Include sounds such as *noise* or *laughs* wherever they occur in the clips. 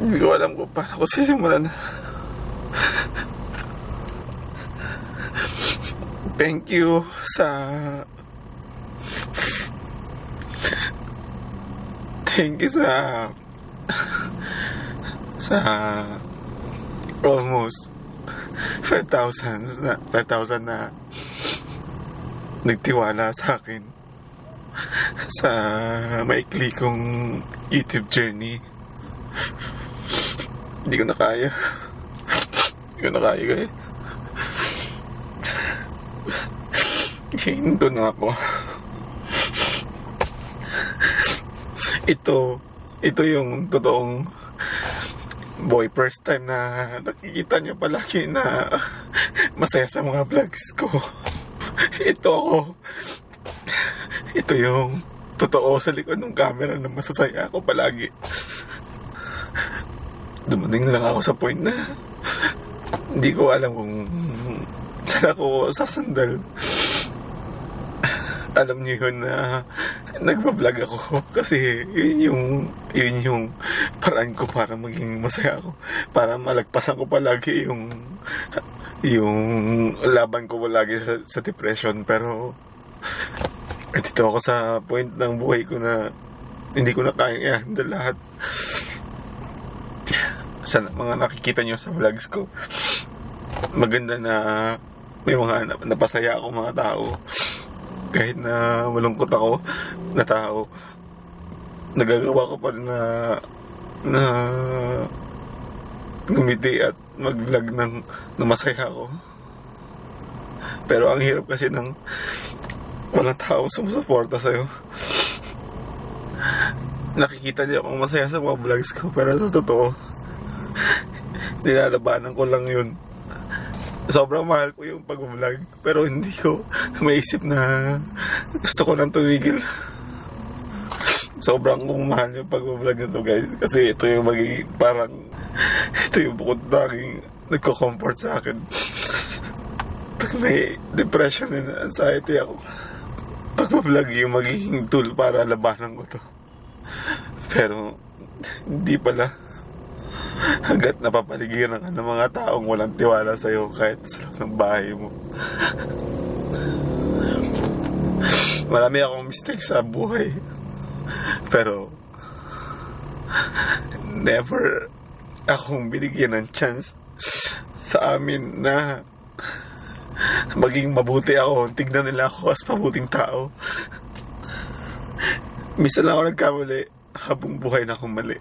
Hindi ko alam kung paano ko sisimulan. Thank you sa Thank you sa sa almost 5,000 na 5,000 na nagtiwala sa akin *laughs* sa maikli kong YouTube journey. Hindi ko na kaya. Hindi ko na kaya guys. Hinto na ako. Ito, ito yung totoong boy first time na nakikita niya palagi na masaya sa mga vlogs ko. *laughs* Ito ako. Ito yung totoo sa likod ng camera na masasaya ako palagi. Dumating lang ako sa point na hindi ko alam kung saan ako sasandal. Alam niyo yun na nagbablog ako *laughs* kasi yun yung yun yung paraan ko para maging masaya ako para malagpasan ko palagi yung yung laban ko palagi sa, sa depression pero dito ako sa point ng buhay ko na hindi ko na kaya i-handle lahat. Sa mga nakikita nyo sa vlogs ko maganda na may mga napasaya ako mga tao. Kahit na malungkot ako na tao nagagawa ko pa na na gumiti at mag-vlog ng, ng ako. Pero ang hirap kasi ng walang taong sumusuporta sa'yo. Nakikita niya akong masaya sa mga vlogs ko pero sa totoo *laughs* nilalabanan ko lang yun. Sobrang mahal ko yung pag-vlog pero hindi ko *laughs* maisip na gusto ko nang tumigil sobrang kong yung pag-vlog na to guys kasi ito yung magiging parang *laughs* ito yung bukod na aking nagko-comfort sa akin pag may depression and anxiety ako pag-vlog yung magiging tool para labanan ko to pero hindi pala hanggat napapaligiran ka ng mga taong walang tiwala sa'yo kahit sa loob ng bahay mo. Marami akong mistake sa buhay. Pero, never akong binigyan ng chance sa amin na maging mabuti ako. Tignan nila ako as mabuting tao. Misa lang ako nagkamali habang buhay na akong mali.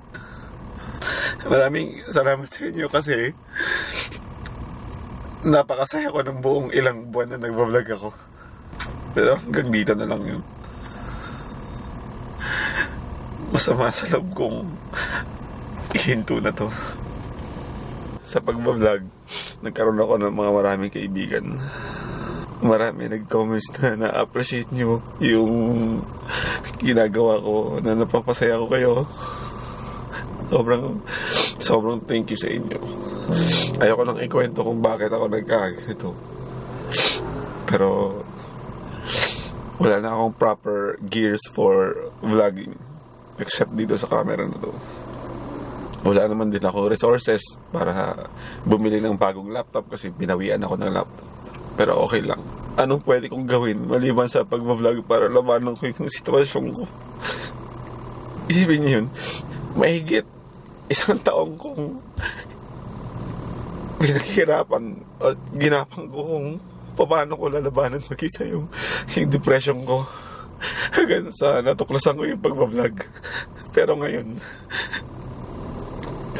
Maraming salamat sa inyo kasi napakasaya ko ng buong ilang buwan na nagbablog ako. Pero hanggang dito na lang yun. Masama sa loob kong ihinto na to. Sa pagbablog, nagkaroon ako ng mga maraming kaibigan. Marami nag-comments na na-appreciate nyo yung ginagawa ko, na napapasaya ko kayo. Sobrang, sobrang thank you sa inyo. Ayoko lang ikwento kung bakit ako nagkaganito. Pero, wala na akong proper gears for vlogging. Except dito sa camera na to. Wala naman din ako resources para bumili ng bagong laptop kasi binawian ako ng laptop. Pero okay lang. Anong pwede kong gawin maliban sa pag-vlog para labanan ko yung sitwasyon ko? *laughs* Isipin niyo yun. Mahigit isang taong kong pinaghihirapan at ginapang ko kung paano ko lalabanan mag-isa yung, yung depression ko. *laughs* Hanggang sa natuklasan ko yung pagbablog. *laughs* Pero ngayon,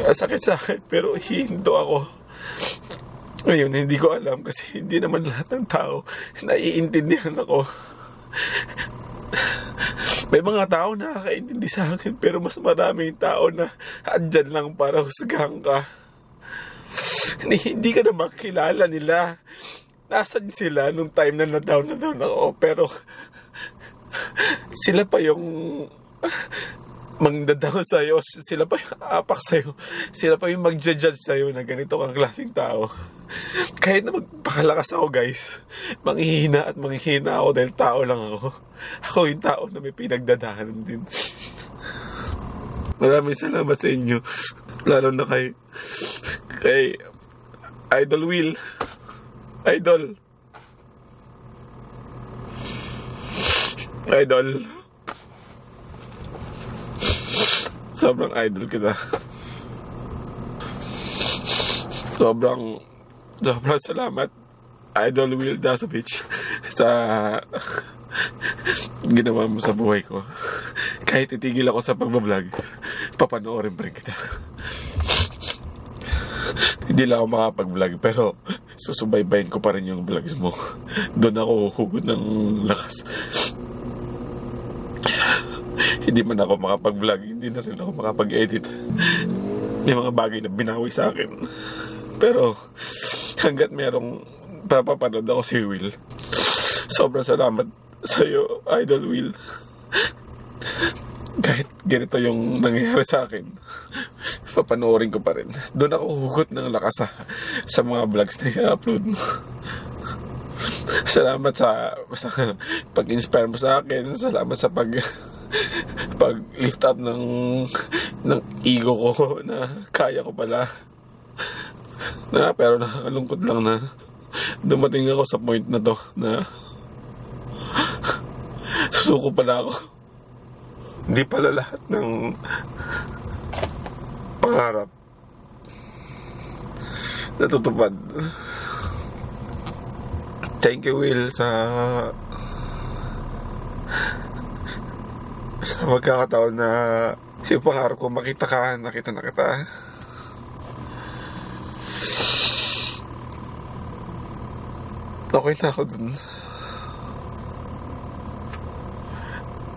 *laughs* sakit sa pero hihinto ako. Ngayon, hindi ko alam kasi hindi naman lahat ng tao naiintindihan ako. May mga tao na nakakaintindi sa akin pero mas maraming tao na andyan lang para husgahan ka. Hindi ka na makilala nila. Nasaan sila nung time na na-down na down ako pero *laughs* sila pa yung mangdadang sa'yo, sila pa yung aapak sa'yo, sila pa yung mag-judge sa'yo na ganito kang klaseng tao. *laughs* Kahit na magpakalakas ako guys, manghihina at manghihina ako dahil tao lang ako. *laughs* Ako yung tao na may pinagdadaanan din. Maraming salamat sa inyo. Lalo na kay, kay Idol Will. Idol. Idol. Sobrang idol kita. Sobrang, sobrang salamat, Idol Will Dasovich, sa ginawa mo sa buhay ko. Kahit itigil ako sa pagbablog, papanoorin pa rin kita. Hindi lang ako makapag-vlog, pero susubaybayin ko pa rin yung vlogs mo. Doon ako hugot ng lakas. *laughs* hindi man ako makapag-vlog, hindi na rin ako makapag-edit. May mga bagay na binawi sa akin. Pero hanggat merong papapanood ako si Will, sobrang salamat sa iyo, Idol Will. Kahit ganito yung nangyayari sa akin, papanoorin ko pa rin. Doon ako hugot ng lakas sa, sa mga vlogs na i-upload mo. Salamat sa, sa pag-inspire mo sa akin. Salamat sa pag *laughs* pag lift up ng ng ego ko *laughs* na kaya ko pala. Na pero nakakalungkot lang na dumating ako sa point na to na *laughs* susuko pala ako. Hindi pala lahat ng pangarap natutupad. Thank you, Will, sa *laughs* magkakataon na yung pangarap ko makita ka, nakita na kita. Okay na ako dun.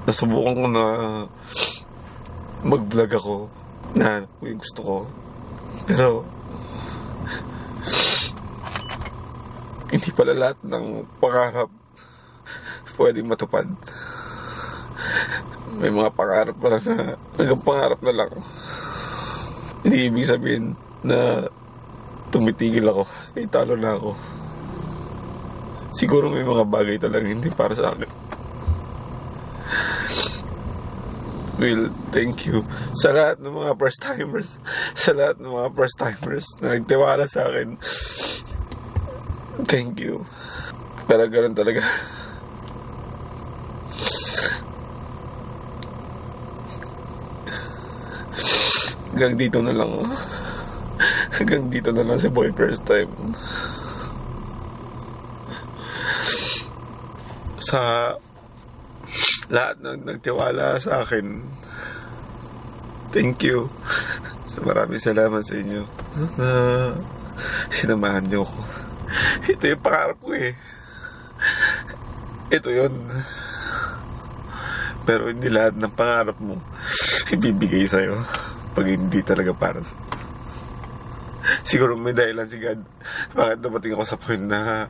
Nasubukan ko na mag-vlog ako na yung gusto ko. Pero hindi pala lahat ng pangarap pwedeng matupad. May mga pangarap pala na hanggang *laughs* pangarap na lang. Hindi ibig sabihin na tumitigil ako. Ay talo na ako. Siguro may mga bagay talaga hindi para sa akin. Will, thank you sa lahat ng mga first timers, sa lahat ng mga first timers na nagtiwala sa akin. Thank you. Pero ganun talaga. Hanggang dito na lang. Hanggang dito na lang si boy first time. Sa lahat ng nagtiwala sa akin. Thank you. So maraming salamat sa inyo. Na sinamahan niyo ako. Ito yung pangarap ko eh. Ito yun. Pero hindi lahat ng pangarap mo ibibigay sa'yo pag hindi talaga para sa Siguro may dahilan si God bakit dumating ako sa point na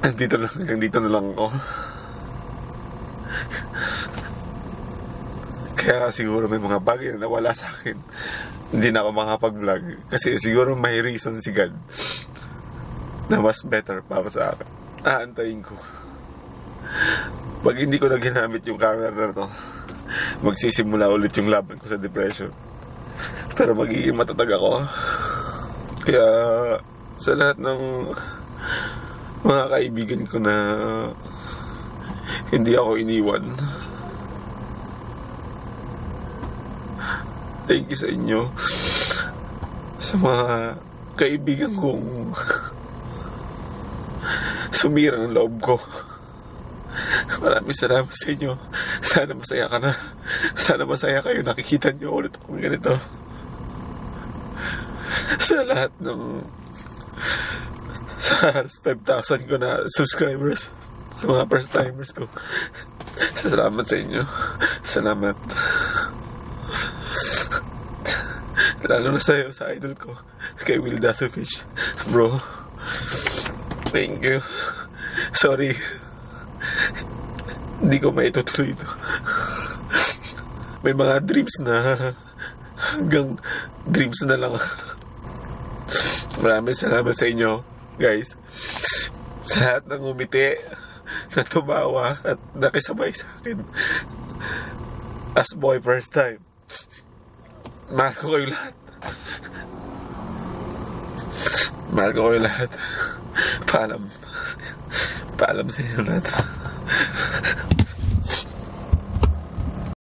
andito lang, hanggang dito na lang ako. Kaya siguro may mga bagay na nawala sa akin. Hindi na ako makapag-vlog. Kasi siguro may reason si God na mas better para sa akin. Aantayin ko. Pag hindi ko na ginamit yung camera na to, *laughs* magsisimula ulit yung laban ko sa depression. Pero magiging matatag ako. Kaya sa lahat ng mga kaibigan ko na hindi ako iniwan. Thank you sa inyo. Sa mga kaibigan kong *laughs* sumira ng loob ko. Maraming salamat sa inyo. Sana masaya ka na. Sana masaya kayo. Nakikita niyo ulit akong ganito. Sa lahat ng sa 5,000 ko na subscribers sa mga first timers ko. Salamat sa inyo. Salamat. Lalo na sa'yo, sa idol ko, kay Will Dasovich. Bro, thank you. Sorry. Hindi ko maitutuloy ito. may mga dreams na hanggang dreams na lang. Maraming salamat sa inyo, guys. Sa lahat ng umiti, na tumawa at nakisabay sa akin. As boy first time. Mahal ko kayo lahat. Mahal ko kayo lahat. Paalam. Paalam sa inyo lahat.